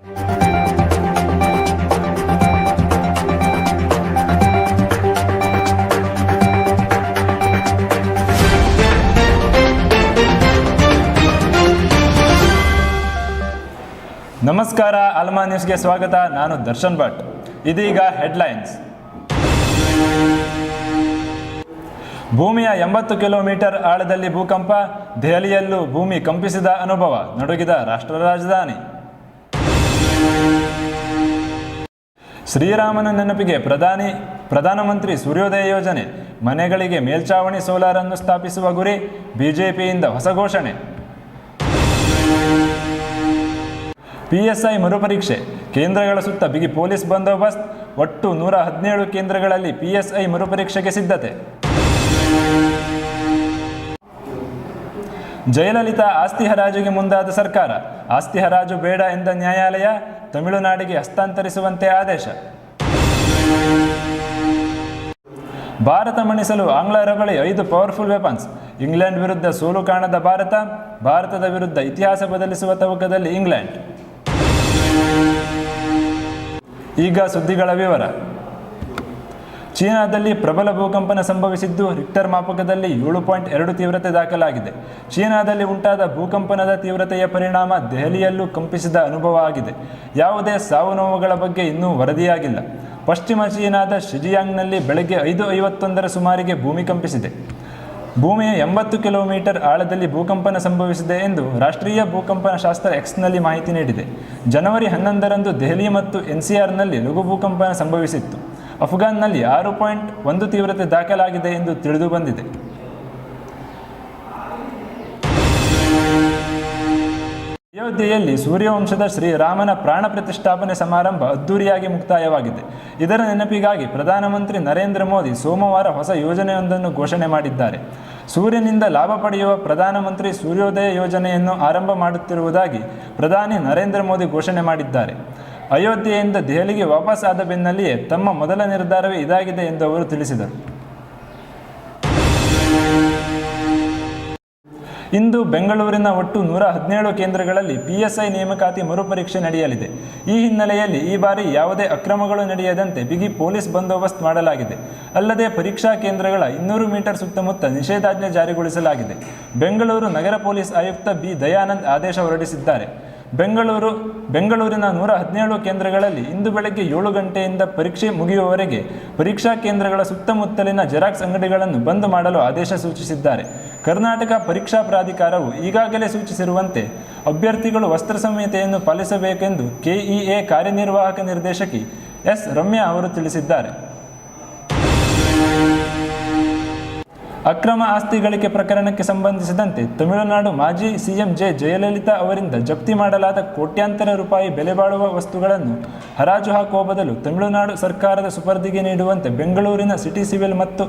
ನಮಸ್ಕಾರ, ಅಲ್ಮಾ ನ್ಯೂಸ್ಗೆ ಸ್ವಾಗತ. ನಾನು ದರ್ಶನ್ ಭಟ್. ಇದೀಗ ಹೆಡ್ಲೈನ್ಸ್. ಭೂಮಿಯ ಎಂಬತ್ತು ಕಿಲೋಮೀಟರ್ ಆಳದಲ್ಲಿ ಭೂಕಂಪ, ದೆಹಲಿಯಲ್ಲೂ ಭೂಮಿ ಕಂಪಿಸಿದ ಅನುಭವ, ನಡುಗಿದ ರಾಷ್ಟ್ರ ರಾಜಧಾನಿ. ಶ್ರೀರಾಮನ ನೆನಪಿಗೆ ಪ್ರಧಾನಿ, ಪ್ರಧಾನಮಂತ್ರಿ ಸೂರ್ಯೋದಯ ಯೋಜನೆ, ಮನೆಗಳಿಗೆ ಮೇಲ್ಚಾವಣಿ ಸೋಲಾರ್ ಅನ್ನು ಸ್ಥಾಪಿಸುವ ಗುರಿ ಬಿಜೆಪಿಯಿಂದ ಹೊಸ ಘೋಷಣೆ. ಪಿಎಸ್ಐ ಮರುಪರೀಕ್ಷೆ, ಕೇಂದ್ರಗಳ ಸುತ್ತ ಬಿಗಿ ಪೊಲೀಸ್ ಬಂದೋಬಸ್ತ್, ಒಟ್ಟು ನೂರ ಹದಿನೇಳು ಕೇಂದ್ರಗಳಲ್ಲಿ ಪಿಎಸ್ಐ ಮರುಪರೀಕ್ಷೆಗೆ ಸಿದ್ಧತೆ. ಜಯಲಲಿತಾ ಆಸ್ತಿ ಹರಾಜಿಗೆ ಮುಂದಾದ ಸರ್ಕಾರ, ಆಸ್ತಿ ಹರಾಜು ಬೇಡ ಎಂದ ನ್ಯಾಯಾಲಯ ತಮಿಳುನಾಡಿಗೆ ಹಸ್ತಾಂತರಿಸುವಂತೆ ಆದೇಶ. ಭಾರತ ಮಣಿಸಲು ಆಂಗ್ಲರ ಬಳಿ ಐದು ಪವರ್ಫುಲ್ ವೆಪನ್ಸ್ ಇಂಗ್ಲೆಂಡ್ ವಿರುದ್ಧ ಸೋಲು ಕಾಣದ ಭಾರತ, ಭಾರತದ ವಿರುದ್ಧ ಇತಿಹಾಸ ಬದಲಿಸುವ ತವಕದಲ್ಲಿ ಇಂಗ್ಲೆಂಡ್. ಈಗ ಸುದ್ದಿಗಳ ವಿವರ. ಚೀನಾದಲ್ಲಿ ಪ್ರಬಲ ಭೂಕಂಪನ ಸಂಭವಿಸಿದ್ದು ರಿಕ್ಟರ್ ಮಾಪಕದಲ್ಲಿ ಏಳು ಪಾಯಿಂಟ್ ಎರಡು ತೀವ್ರತೆ ದಾಖಲಾಗಿದೆ. ಚೀನಾದಲ್ಲಿ ಉಂಟಾದ ಭೂಕಂಪನದ ತೀವ್ರತೆಯ ಪರಿಣಾಮ ದೆಹಲಿಯಲ್ಲೂ ಕಂಪಿಸಿದ ಅನುಭವ ಆಗಿದೆ. ಯಾವುದೇ ಸಾವು ನೋವುಗಳ ಬಗ್ಗೆ ಇನ್ನೂ ವರದಿಯಾಗಿಲ್ಲ. ಪಶ್ಚಿಮ ಚೀನಾದ ಶಿಜಿಯಾಂಗ್ನಲ್ಲಿ ಬೆಳಗ್ಗೆ ಐದು ಐವತ್ತೊಂದರ ಸುಮಾರಿಗೆ ಭೂಮಿ ಕಂಪಿಸಿದೆ. ಭೂಮಿಯ ಎಂಬತ್ತು ಕಿಲೋಮೀಟರ್ ಆಳದಲ್ಲಿ ಭೂಕಂಪನ ಸಂಭವಿಸಿದೆ ಎಂದು ರಾಷ್ಟ್ರೀಯ ಭೂಕಂಪನ ಶಾಸ್ತ್ರ ಎಕ್ಸ್ನಲ್ಲಿ ಮಾಹಿತಿ ನೀಡಿದೆ. ಜನವರಿ ಹನ್ನೊಂದರಂದು ದೆಹಲಿ ಮತ್ತು ಎನ್ಸಿಆರ್ನಲ್ಲಿ ಲಘು ಭೂಕಂಪನ ಸಂಭವಿಸಿತ್ತು. ಅಫ್ಘಾನ್ನಲ್ಲಿ ಆರು ಪಾಯಿಂಟ್ ಒಂದು ತೀವ್ರತೆ ದಾಖಲಾಗಿದೆ ಎಂದು ತಿಳಿದು ಬಂದಿದೆ. ಅಯೋಧ್ಯೆಯಲ್ಲಿ ಸೂರ್ಯವಂಶದ ಶ್ರೀರಾಮನ ಪ್ರಾಣ ಪ್ರತಿಷ್ಠಾಪನೆ ಸಮಾರಂಭ ಅದ್ದೂರಿಯಾಗಿ ಮುಕ್ತಾಯವಾಗಿದೆ. ಇದರ ನೆನಪಿಗಾಗಿ ಪ್ರಧಾನಮಂತ್ರಿ ನರೇಂದ್ರ ಮೋದಿ ಸೋಮವಾರ ಹೊಸ ಯೋಜನೆಯೊಂದನ್ನು ಘೋಷಣೆ ಮಾಡಿದ್ದಾರೆ. ಸೂರ್ಯನಿಂದ ಲಾಭ ಪಡೆಯುವ ಪ್ರಧಾನಮಂತ್ರಿ ಸೂರ್ಯೋದಯ ಯೋಜನೆಯನ್ನು ಆರಂಭ ಮಾಡುತ್ತಿರುವುದಾಗಿ ಪ್ರಧಾನಿ ನರೇಂದ್ರ ಮೋದಿ ಘೋಷಣೆ ಮಾಡಿದ್ದಾರೆ. ಅಯೋಧ್ಯೆಯಿಂದ ದೆಹಲಿಗೆ ವಾಪಸ್ ಆದ ಬೆನ್ನಲ್ಲಿಯೇ ತಮ್ಮ ಮೊದಲ ನಿರ್ಧಾರವೇ ಇದಾಗಿದೆ ಎಂದು ಅವರು ತಿಳಿಸಿದರು. ಇಂದು ಬೆಂಗಳೂರಿನ ಒಟ್ಟು ನೂರ ಹದಿನೇಳು ಕೇಂದ್ರಗಳಲ್ಲಿ ಪಿಎಸ್ಐ ನೇಮಕಾತಿ ಮರುಪರೀಕ್ಷೆ ನಡೆಯಲಿದೆ. ಈ ಹಿನ್ನೆಲೆಯಲ್ಲಿ ಈ ಬಾರಿ ಯಾವುದೇ ಅಕ್ರಮಗಳು ನಡೆಯದಂತೆ ಬಿಗಿ ಪೊಲೀಸ್ ಬಂದೋಬಸ್ತ್ ಮಾಡಲಾಗಿದೆ. ಅಲ್ಲದೆ ಪರೀಕ್ಷಾ ಕೇಂದ್ರಗಳ ಇನ್ನೂರು ಮೀಟರ್ ಸುತ್ತಮುತ್ತ ನಿಷೇಧಾಜ್ಞೆ ಜಾರಿಗೊಳಿಸಲಾಗಿದೆ. ಬೆಂಗಳೂರು ನಗರ ಪೊಲೀಸ್ ಆಯುಕ್ತ ಬಿ. ದಯಾನಂದ್ ಆದೇಶ ಹೊರಡಿಸಿದ್ದಾರೆ. ಬೆಂಗಳೂರು, ಬೆಂಗಳೂರಿನ ನೂರ ಹದಿನೇಳು ಕೇಂದ್ರಗಳಲ್ಲಿ ಇಂದು ಬೆಳಗ್ಗೆ ಏಳು ಗಂಟೆಯಿಂದ ಪರೀಕ್ಷೆ ಮುಗಿಯುವವರೆಗೆ ಪರೀಕ್ಷಾ ಕೇಂದ್ರಗಳ ಸುತ್ತಮುತ್ತಲಿನ ಜೆರಾಕ್ಸ್ ಅಂಗಡಿಗಳನ್ನು ಬಂದ್ ಮಾಡಲು ಆದೇಶ ಸೂಚಿಸಿದ್ದಾರೆ. ಕರ್ನಾಟಕ ಪರೀಕ್ಷಾ ಪ್ರಾಧಿಕಾರವು ಈಗಾಗಲೇ ಸೂಚಿಸಿರುವಂತೆ ಅಭ್ಯರ್ಥಿಗಳು ವಸ್ತ್ರ ಸಂಹಿತೆಯನ್ನು ಪಾಲಿಸಬೇಕೆಂದು ಕೆಇಎ ಕಾರ್ಯನಿರ್ವಾಹಕ ನಿರ್ದೇಶಕಿ ಎಸ್ ರಮ್ಯಾ ಅವರು ತಿಳಿಸಿದ್ದಾರೆ. ಅಕ್ರಮ ಆಸ್ತಿ ಗಳಿಕೆ ಪ್ರಕರಣಕ್ಕೆ ಸಂಬಂಧಿಸಿದಂತೆ ತಮಿಳುನಾಡು ಮಾಜಿ ಸಿಎಂ ಜೆ ಜಯಲಲಿತಾ ಅವರಿಂದ ಜಪ್ತಿ ಮಾಡಲಾದ ಕೋಟ್ಯಾಂತರ ರೂಪಾಯಿ ಬೆಲೆ ಬಾಳುವ ವಸ್ತುಗಳನ್ನು ಹರಾಜು ಹಾಕುವ ಬದಲು ತಮಿಳುನಾಡು ಸರ್ಕಾರದ ಸುಪರ್ದಿಗೆ ನೀಡುವಂತೆ ಬೆಂಗಳೂರಿನ ಸಿಟಿ ಸಿವಿಲ್ ಮತ್ತು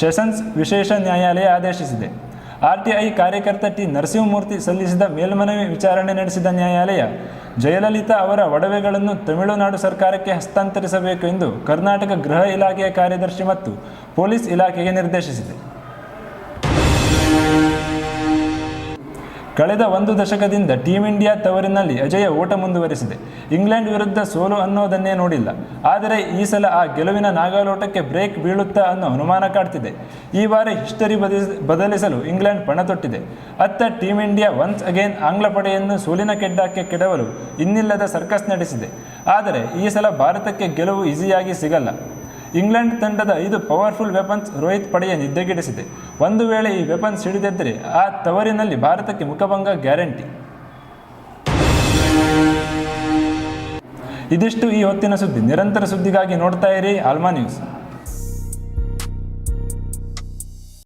ಸೆಷನ್ಸ್ ವಿಶೇಷ ನ್ಯಾಯಾಲಯ ಆದೇಶಿಸಿದೆ. ಆರ್ಟಿಐ ಕಾರ್ಯಕರ್ತ ಟಿ ನರಸಿಂಹಮೂರ್ತಿ ಸಲ್ಲಿಸಿದ ಮೇಲ್ಮನವಿ ವಿಚಾರಣೆ ನಡೆಸಿದ ನ್ಯಾಯಾಲಯ, ಜಯಲಲಿತಾ ಅವರ ಒಡವೆಗಳನ್ನು ತಮಿಳುನಾಡು ಸರ್ಕಾರಕ್ಕೆ ಹಸ್ತಾಂತರಿಸಬೇಕು ಎಂದು ಕರ್ನಾಟಕ ಗೃಹ ಇಲಾಖೆಯ ಕಾರ್ಯದರ್ಶಿ ಮತ್ತು ಪೊಲೀಸ್ ಇಲಾಖೆಗೆ ನಿರ್ದೇಶಿಸಿದೆ. ಕಳೆದ ಒಂದು ದಶಕದಿಂದ ಟೀಂ ಇಂಡಿಯಾ ತವರಿನಲ್ಲಿ ಅಜಯ ಓಟ ಮುಂದುವರಿಸಿದೆ. ಇಂಗ್ಲೆಂಡ್ ವಿರುದ್ಧ ಸೋಲು ಅನ್ನೋದನ್ನೇ ನೋಡಿಲ್ಲ. ಆದರೆ ಈ ಸಲ ಆ ಗೆಲುವಿನ ನಾಗಾಲೋಟಕ್ಕೆ ಬ್ರೇಕ್ ಬೀಳುತ್ತಾ ಅನ್ನೋ ಅನುಮಾನ ಕಾಡ್ತಿದೆ. ಈ ಬಾರಿ ಹಿಸ್ಟರಿ ಬದಲಿಸ ಬದಲಿಸಲು ಇಂಗ್ಲೆಂಡ್ ಪಣ ತೊಟ್ಟಿದೆ. ಅತ್ತ ಟೀಂ ಇಂಡಿಯಾ ಒನ್ಸ್ ಅಗೇನ್ ಆಂಗ್ಲ ಪಡೆಯನ್ನು ಸೋಲಿನ ಕೆಡ್ಡಕ್ಕೆ ಕೆಡವಲು ಇನ್ನಿಲ್ಲದ ಸರ್ಕಸ್ ನಡೆಸಿದೆ. ಆದರೆ ಈ ಸಲ ಭಾರತಕ್ಕೆ ಗೆಲುವು ಈಸಿಯಾಗಿ ಸಿಗಲ್ಲ. ಇಂಗ್ಲೆಂಡ್ ತಂಡದ ಐದು ಪವರ್ಫುಲ್ ವೆಪನ್ಸ್ ರೋಹಿತ್ ಪಡೆಯ ನಿದ್ದೆಗೆಡಿಸಿದೆ. ಒಂದು ವೇಳೆ ಈ ವೆಪನ್ಸ್ ಹಿಡಿದಿದ್ದರೆ ಆ ತವರಿನಲ್ಲಿ ಭಾರತಕ್ಕೆ ಮುಖಭಂಗ ಗ್ಯಾರಂಟಿ. ಇದಿಷ್ಟು ಈ ಹೊತ್ತಿನ ಸುದ್ದಿ. ನಿರಂತರ ಸುದ್ದಿಗಾಗಿ ನೋಡ್ತಾ ಇರಿ. Alma news.